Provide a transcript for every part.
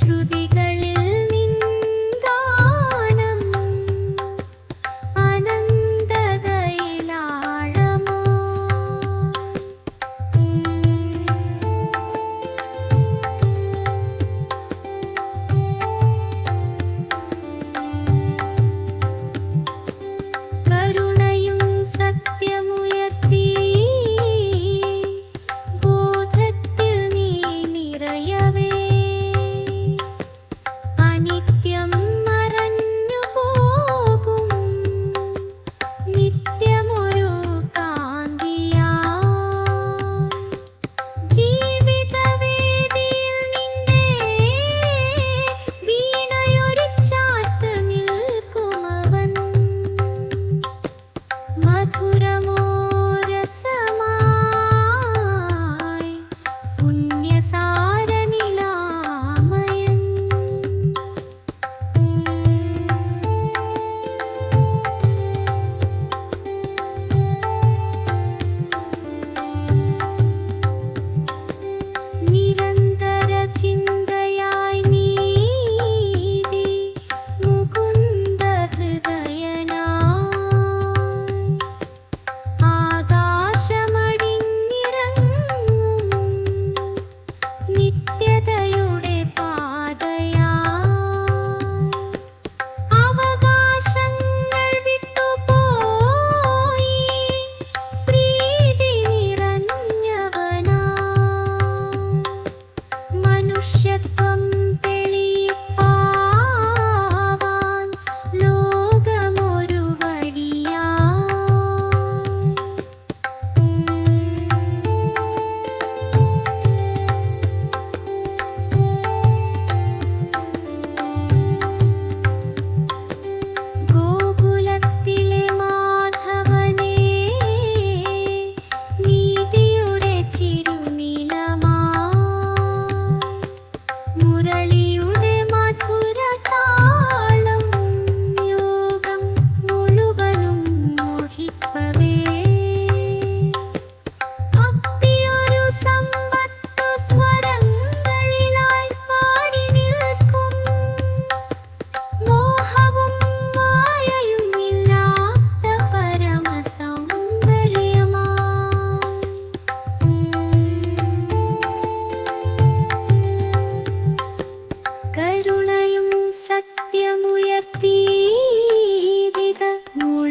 শ্রুতি 枕も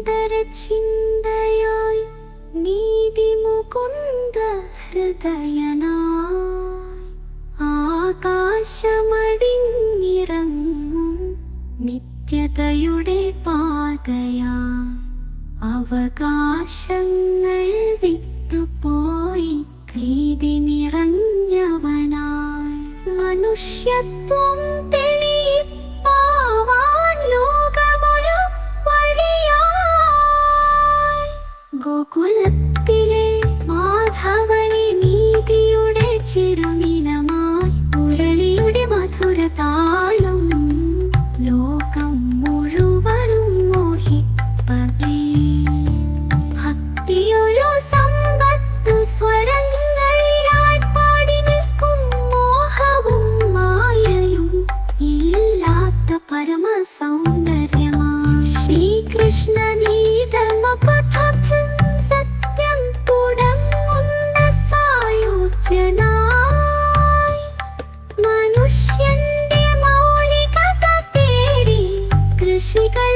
സുന്ദര ചിന്തയായി നീതി മുകുന്ദ ഹൃദയനായി. ആകാശമടിഞ്ഞിറങ്ങും നിത്യതയുടെ പാതയാ അവകാശങ്ങൾ വിട്ടുപോയി പ്രീതി നിറഞ്ഞവനായി. മനുഷ്യത്വം ഗോകുലത്തിലെ മാധവനെ നീതിയുടെ ചിരുനിലമായി മുരളിയുടെ മധുര താളം ലോകം മുഴുവനും മോഹിപ്പതേ ഭക്തിയൊരു സമ്പത്ത് സ്വരങ്ങളിലായി പാടി നിൽക്കും മോഹവും മായയും ഇല്ലാത്ത പരമ സൗന്ദര്യമാ ശ്രീകൃഷ്ണ നീ ധർമ്മപഥ she got